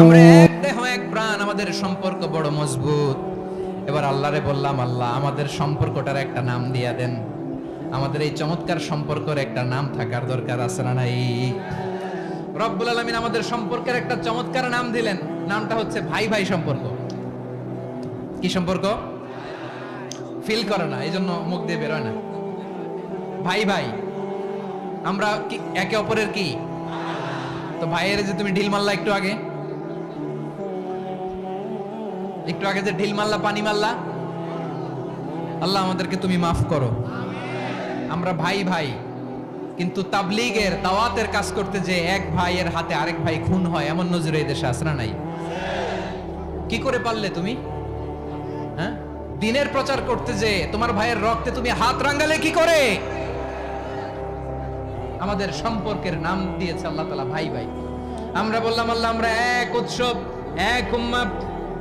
আমরা এক দেহ এক প্রাণ আমাদের সম্পর্ক বড় মজবুত। এবার আল্লাহরে বললাম আল্লাহ আমাদের সম্পর্কটার একটা নাম দিয়া দেন। আমাদের এই চমৎকার সম্পর্কের একটা নাম থাকার দরকার আছে না নাই? রব্বুল আলমিন আমাদের সম্পর্কের একটা চমৎকার নাম দিলেন। নামটা হচ্ছে ভাই ভাই সম্পর্ক। কি সম্পর্ক? ফিল করে না এই জন্য মুখ দিয়ে বেরোয় না। ভাই ভাই আমরা কি একে অপরের কি? তো ভাইয়ের যে তুমি ঢিল মারলা একটু আগে। একটু আগে যে ঢিল মাল্লা পানি মারলা, আল্লাহ আমাদেরকে তুমি মাফ করো। আমরা ভাই ভাই, কিন্তু তাবলিগের, দাওয়াতের কাজ করতে যে এক ভাইয়ের হাতে আরেক ভাই খুন হয়, এমন নজরে এই দেশে আসরা নাই? কি করে পারলে তুমি? হ্যাঁ? দিনের প্রচার করতে যে তোমার ভাইয়ের রক্তে তুমি হাত রাঙ্গালে কি করে? আমাদের সম্পর্কের নাম দিয়েছে আল্লাহ তালা ভাই ভাই। আমরা বললাম, আল্লাহ, আমরা এক উৎসব, এক উম্মা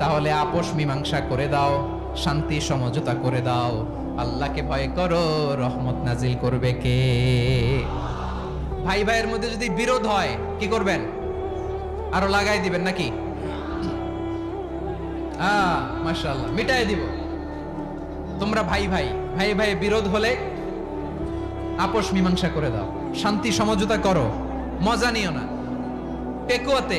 তাহলে আপোষ মীমাংসা করে দাও, শান্তি সমঝোতা করে দাও। আল্লাহকে ভয় করো, রহমত নাজিল করবে কে? ভাই ভাইয়ের মধ্যে যদি বিরোধ হয়, কি করবেন? আরও লাগাই দিবেন নাকি? মিটাই দিব। তোমরা ভাই ভাই ভাই ভাই বিরোধ হলে আপোষ মীমাংসা করে দাও। শান্তি সমঝোতা করো, মজা নিও না। পেকুয়াতে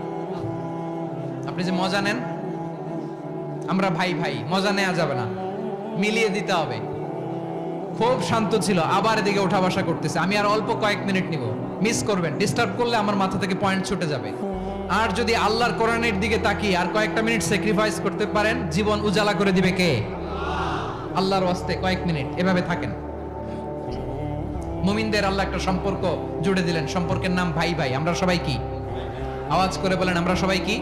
আপনি যে মজা নেন, আমরা ভাই ভাই, মজা নেওয়া যাবে না। মিলিয়ে দিতে হবে। খুব শান্ত ছিল, আবার এদিকে ওঠা বসা করতেছে। আমি আর অল্প কয়েক মিনিট নিব। মিস করবেন। ডিস্টার্ব করলে আমার মাথা থেকে পয়েন্ট ছুটে যাবে। আর যদি আল্লাহর কোরআনের দিকে তাকিয়ে আর কয়েকটা মিনিট স্যাক্রিফাইস করতে পারেন, জীবন উজালা করে দিবে কে? আল্লাহর ওয়াস্তে কয়েক মিনিট। এভাবে থাকেন। মুমিনদের আল্লাহ একটা সম্পর্ক জুড়ে দিলেন। সম্পর্কের নাম ভাই ভাই। আমরা সবাই কি? আওয়াজ করে বলেন, আমরা সবাই কি?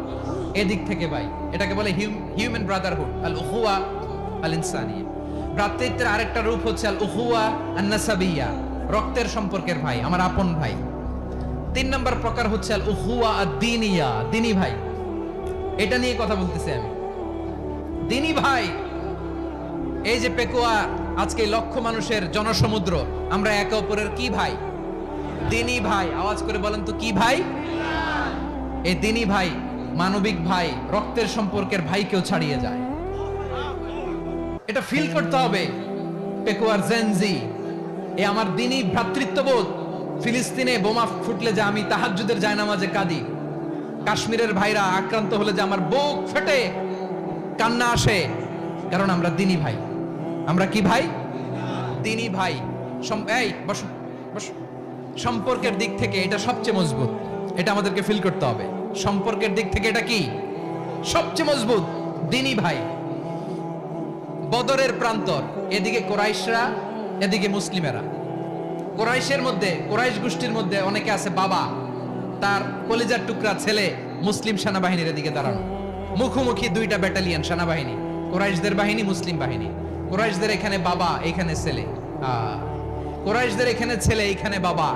এদিক থেকে ভাই, এটাকে বলে হিউম্যান ব্রাদারহুড আল উহুয়া আল ইনসানিয়া ভ্রাতৃত্বের আরেকটা রূপ হচ্ছে আল উহুয়া আন্নাসাবিয়া রক্তের সম্পর্কের ভাই, আমার আপন ভাই। তিন নম্বর প্রকার হচ্ছে আল উহুয়া দিনিয়া দিনী ভাই। এটা নিয়ে কথা বলতেছি আমি। দিনী ভাই, এই যে পেকুয়া, আজকে লক্ষ মানুষের জনসমুদ্র, আমরা একে অপরের কি ভাই? দিনী ভাই, আওয়াজ করে বলেন তো কি ভাই? এই দিনী ভাই মানবিক ভাই, রক্তের সম্পর্কের ভাইকেও ছাড়িয়ে যায়। এটা ফিল করতে হবে। পেকুয়ার জেনজি এ আমার দিনী ভ্রাতৃত্ববোধ। ফিলিস্তিনে বোমা ফুটলে যে আমি তাহাজ্জুদের জায়নামাজে কাঁদি। কাশ্মীরের ভাইরা আক্রান্ত হলে যে আমার বুক ফেটে, কান্না আসে। কারণ আমরা দিনী ভাই। আমরা কি ভাই? দিনী ভাই। এই, বসো সম্পর্কের দিক থেকে এটা সবচেয়ে মজবুত। এটা আমাদেরকে ফিল করতে হবে। সম্পর্কের দিক থেকে এটা কি? সবচেয়ে মজবুত দিনী ভাই। বদরের প্রান্তর এদিকে কোরাইশরা এদিকে মুসলিমেরা। কোরাইশের মধ্যে কোরাইশ গোষ্ঠীর মধ্যে অনেকে আছে বাবা তার কলিজার টুকরা ছেলে মুসলিম সেনাবাহিনীর এদিকে দাঁড়ানো। মুখোমুখি দুইটা ব্যাটালিয়ন সেনাবাহিনী কোরাইশদের বাহিনী মুসলিম বাহিনী। কোরাইশদের এখানে বাবা এখানে ছেলে। আহ, কোরাইশদের এখানে ছেলে এখানে বাবা।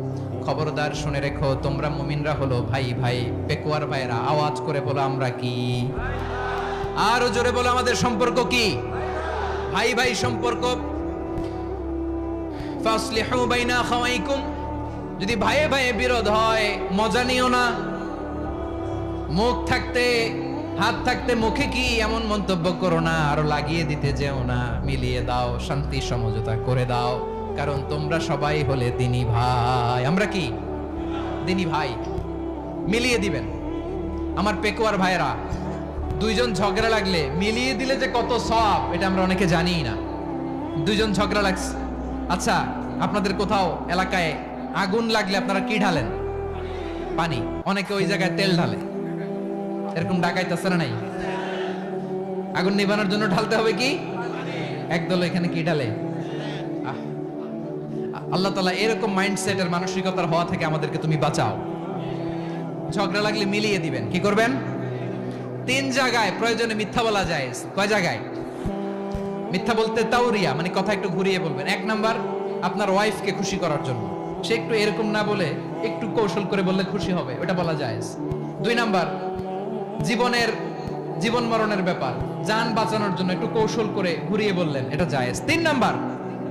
খবরদার শুনে রেখো, তোমরা মুমিনরা হলো ভাই ভাই। পেকুয়ার ভাইরা আওয়াজ করে বলো আমরা কি? আরও জোরে বলো, আমাদের সম্পর্ক কি? ভাই ভাই, সম্পর্ক? যদি ভাইয়ে ভাইয়ে বিরোধ হয়, মজা নিও না। মুখ থাকতে, হাত থাকতে, মুখে কি এমন মন্তব্য করো না? আরও লাগিয়ে দিতে যেও না। মিলিয়ে দাও, শান্তি, সমঝোতা করে দাও। কারণ তোমরা সবাই হলে দিনী ভাই। আমরা কি? দিনী ভাই। মিলিয়ে দিবেন। আমার পেকুয়ার ভাইরা দুইজন ঝগড়া লাগলে মিলিয়ে দিলে যে কত সব, এটা আমরা অনেকে জানি না। দুইজন ঝগড়া লাগছে। আচ্ছা আপনাদের কোথাও এলাকায় আগুন লাগলে আপনারা কি ঢালেন? পানি। অনেকে ওই জায়গায় তেল ঢালে। এরকম ডাকাইতেছে না নাই? আগুন নিবানোর জন্য ঢালতে হবে কি? একদল এখানে কি ঢালে? আল্লাহ তালা এরকম মাইন্ডসেটের মানসিকতার হওয়া থেকে আমাদেরকে তুমি বাঁচাও। ঝগড়া লাগলে মিলিয়ে দিবেন। কি করবেন? তিন জায়গায় প্রয়োজনে মিথ্যা বলা যায়। কয় জায়গায়? মিথ্যা বলতে তাওরিয়া মানে কথা একটু ঘুরিয়ে বলবেন। এক নাম্বার, আপনার ওয়াইফকে খুশি করার জন্য। সে একটু এরকম না বলে একটু কৌশল করে বললে খুশি হবে, ওটা বলা যায়। দুই নাম্বার, জীবনের, জীবন মরণের ব্যাপার। যান বাঁচানোর জন্য একটু কৌশল করে ঘুরিয়ে বললেন, এটা জায়েজ তিন নাম্বার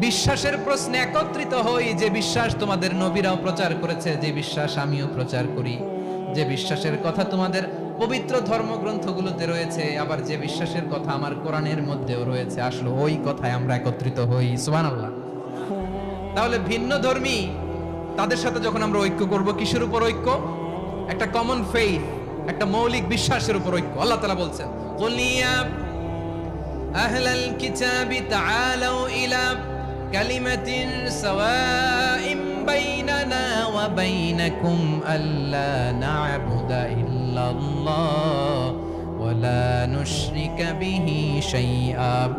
বিশ্বাসের প্রশ্নে একত্রিত হই যে বিশ্বাস তোমাদের নবীরাও প্রচার করেছে, যে বিশ্বাস আমিও প্রচার করি। যে বিশ্বাসের কথা তোমাদের পবিত্র ধর্মগ্রন্থগুলোতে রয়েছে, আবার যে বিশ্বাসের কথা আমার কোরআনের মধ্যেও রয়েছে, আসলে ওই কথায় আমরা একত্রিত হই। সুবান আল্লাহ তাহলে ভিন্ন ধর্মী, তাদের সাথে যখন আমরা ঐক্য করব, কিসের উপর ঐক্য? একটা কমন ফেইথ একটা মৌলিক বিশ্বাসের উপর ঐক্য। আল্লাহ তালা বলছেন আহলাল কিতাবি তাআলাউ ইলা كلمة سواء بيننا وبينكم ألا نعبد إلا الله ولا نشرك به شيئا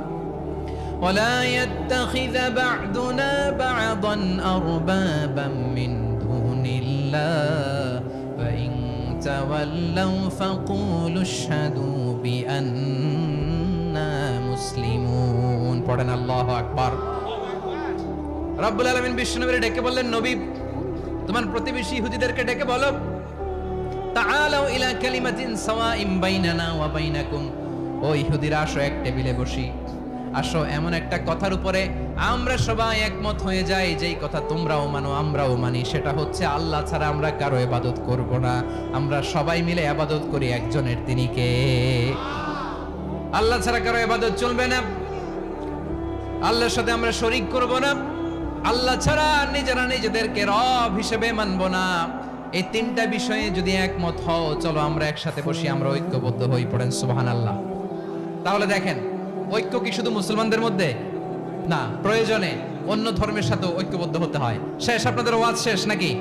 ولا يتخذ بعضنا بعضا أربابا من دون الله فإن تولوا فقولوا اشهدوا بأننا مسلمون পড়েন আল্লাহ আকবার রব্বুল আলামিন বিষ্ণুনবীর ডেকে বললেন, নবী, তোমার প্রতিবেশী ইহুদিদেরকে ডেকে বলো। তাআলাউ ইলা কালিমাতিন সাওয়াইম বাইনানা ওয়া বাইনাকুম। ও ইহুদিরা, আসো এক টেবিলে বসি। আসো, এমন একটা কথার উপরে আমরা সবাই একমত হয়ে যাই, যেই কথা তোমরাও মানো, আমরাও মানি। সেটা হচ্ছে, আল্লাহ ছাড়া আমরা কারও ইবাদত করব না। আমরা সবাই মিলে ইবাদত করি একজনের তিনি কে? আল্লাহ ছাড়া কারও ইবাদত চলবে না। আল্লাহর সাথে আমরা শরিক করব না। আল্লাহ ছাড়া নিজেরা নিজেদেরকে রব হিসেবে মানব না। এই তিনটা বিষয়ে যদি একমত হও, চলো আমরা একসাথে বসি, আমরা ঐক্যবদ্ধ হই, পড়েন সুবাহান আল্লাহ তাহলে দেখেন, ঐক্য কি শুধু মুসলমানদের মধ্যে? না, প্রয়োজনে অন্য ধর্মের সাথে ঐক্যবদ্ধ হতে হয়। শেষ, আপনাদের ওয়াজ শেষ নাকি?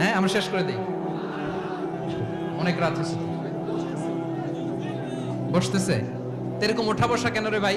হ্যাঁ আমরা শেষ করে দিই। অনেক রাত হয়েছে। বসতেছে। এরকম ওঠা বসা কেন রে ভাই?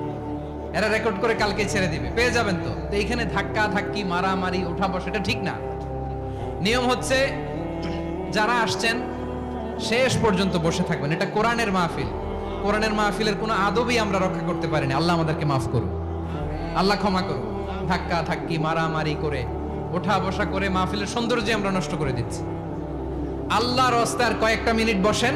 এরা রেকর্ড করে কালকে ছেড়ে দিবে। পেয়ে যাবেন তো। তো এইখানে ধাক্কা, ধাক্কি, মারামারি উঠা বসা এটা ঠিক না। নিয়ম হচ্ছে, যারা আসছেন, শেষ পর্যন্ত বসে থাকবেন। এটা কোরআনের মাহফিল। কোরআনের মাহফিলের কোনো আদবই আমরা রক্ষা করতে পারিনি। আল্লাহ আমাদেরকে মাফ করুন আল্লাহ ক্ষমা করুন ধাক্কা, ধাক্কি, মারামারি করে, ওঠা বসা করে মাহফিলের সৌন্দর্য আমরা নষ্ট করে দিচ্ছি। আল্লাহর রাস্তার কয়েকটা মিনিট বসেন।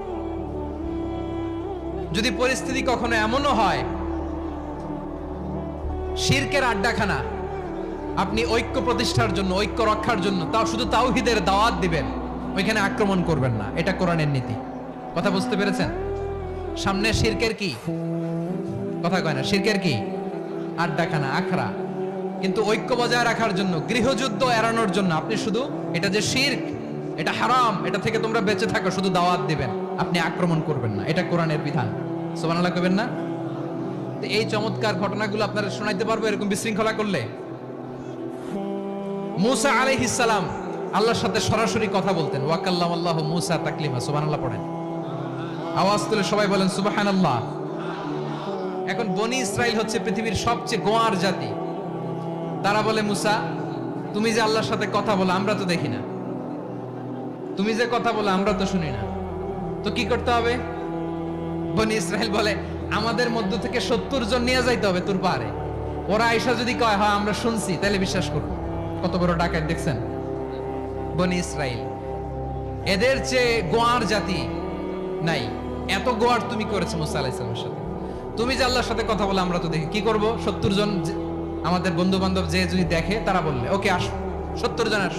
যদি পরিস্থিতি কখনো এমনও হয়, শিরকের আড্ডাখানা, আপনি ঐক্য প্রতিষ্ঠার জন্য, ঐক্য রক্ষার জন্য, তাও শুধু তাওহিদের দাওয়াত দিবেন, ওইখানে আক্রমণ করবেন না, এটা কোরআনের নীতি। কথা বুঝতে পেরেছেন? সামনে শিরকের কি? কথা কয় না, শিরকের কি? আড্ডাখানা, আখড়া। কিন্তু ঐক্য বজায় রাখার জন্য, গৃহযুদ্ধ এড়ানোর জন্য আপনি শুধু, এটা যে শির্ক, এটা হারাম, এটা থেকে তোমরা বেঁচে থাকো, শুধু দাওয়াত দিবেন। আপনি আক্রমণ করবেন না। এটা কোরআনের বিধান। সোমানাল্লাহ করবেন না? তো এই চমৎকার ঘটনাগুলো আপনারা শোনাইতে পারব এরকম বিশৃঙ্খলা করলে। মুসা আলাইহিস সালাম আল্লাহর সাথে সরাসরি কথা বলতেন। ওয়াকাল্লাম আল্লাহ মুসা তাকলিমা, সুবহানাল্লাহ পড়েন। আওয়াজ তুলে সবাই বলেন, সুবহানাল্লাহ। এখন বনি ইসরাইল হচ্ছে পৃথিবীর সবচেয়ে গোয়ার জাতি। তারা বলে, মুসা, তুমি যে আল্লাহর সাথে কথা বলো, আমরা তো দেখি না। তুমি যে কথা বলো, আমরা তো শুনি না। তো কি করতে হবে? বনি ইসরায়েল বলে, আমাদের মধ্য থেকে সত্তর জন নিয়ে যাইতে হবে তোর পারে ওরা আয়সা যদি কয়, হয়, আমরা শুনছি, তাহলে বিশ্বাস করব। কত বড় ডাকাত দেখছেন? বনি ইসরায়েল, এদের চেয়ে গোয়ার জাতি নাই। এত গোয়ার তুমি করেছ মুসা সাথে। তুমি যে আল্লাহর সাথে কথা বলে, আমরা তো দেখি। কি করব? সত্তর জন আমাদের বন্ধু বান্ধব যে যদি দেখে, তারা বললে, ওকে, আস। সত্তর জন আস।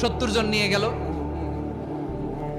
সত্তর জন নিয়ে গেল।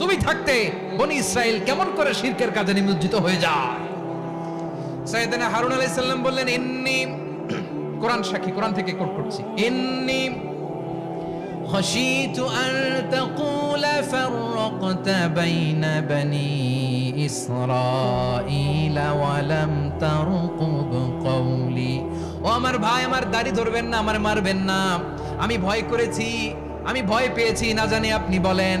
তুমি থাকতে বনি ইসরায়েল কেমন করে শিরকের কাজে নিমজ্জিত হয়ে যায় সাইয়েদনা হারুন আলাইহিস সালাম বললেন ইন্নি কোরআন সাক্ষী কোরআন থেকে কোট করছি ইন্নি خشيت أن تقول فرقت بين بني إسرائيل ولم ترقب قولي ও আমার ভাই আমার দাড়ি ধরবেন না আমার মারবেন না আমি ভয় করেছি আমি ভয় পেয়েছি না জানি আপনি বলেন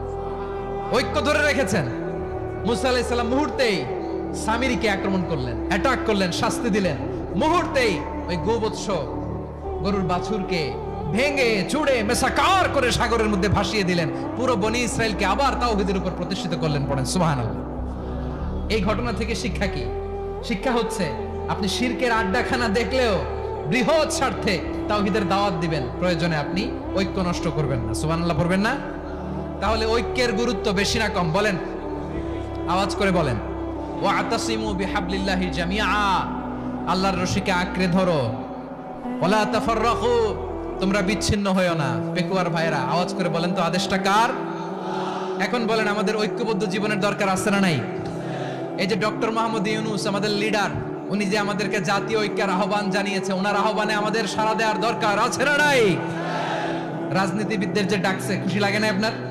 ঐক্য ধরে রেখেছেন। মুসা আলাইহিস সালাম মুহূর্তেই সামিরিকে আক্রমণ করলেন অ্যাটাক করলেন, শাস্তি দিলেন। মুহূর্তেই ওই গোবৎস গরুর বাছুরকে ভেঙে চুড়ে মেসাকার করে সাগরের মধ্যে ভাসিয়ে দিলেন। পুরো বনি ইসরায়েলকে আবার তাওহিদের উপর প্রতিষ্ঠিত করলেন পড়েন। সুবহানাল্লাহ। এই ঘটনা থেকে শিক্ষা কি? শিক্ষা হচ্ছে, আপনি শিরকের আড্ডাখানা দেখলেও বৃহৎ স্বার্থে তাওহিদের দাওয়াত দিবেন। প্রয়োজনে আপনি ঐক্য নষ্ট করবেন না। সুবহানাল্লাহ, পড়বেন না? তাহলে ঐক্যের গুরুত্ব বেশি না কম, বলেন। আওয়াজ করে বলেন। ও আতাসিমু বিহাবলিল্লাহি জামিআ। আল্লাহর রশিকে আঁকড়ে ধরো। ওলা তাফাররাকু। তোমরা বিচ্ছিন্ন হয়েও না, পেকুয়ার ভাইরা আওয়াজ করে বলেন তো, আদেশটা কার? এখন বলেন, আমাদের ঐক্যবদ্ধ জীবনের দরকার আছে না নাই? এই যে ডক্টর মোহাম্মদ ইউনুস, আমাদের লিডার, উনি যে আমাদেরকে জাতীয় ঐক্যের আহ্বান জানিয়েছে, ওনার আহ্বানে আমাদের সারা দেওয়ার দরকার আছে না নাই? রাজনীতিবিদদের যে ডাকছে, খুশি লাগে না আপনার?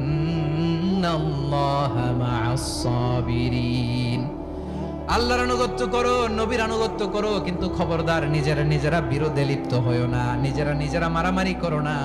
আল্লাহর আনুগত্য করো, নবীর আনুগত্য করো, কিন্তু খবরদার নিজেরা নিজেরা বিরোধে লিপ্ত হয়েও না, নিজেরা নিজেরা মারামারি করো না।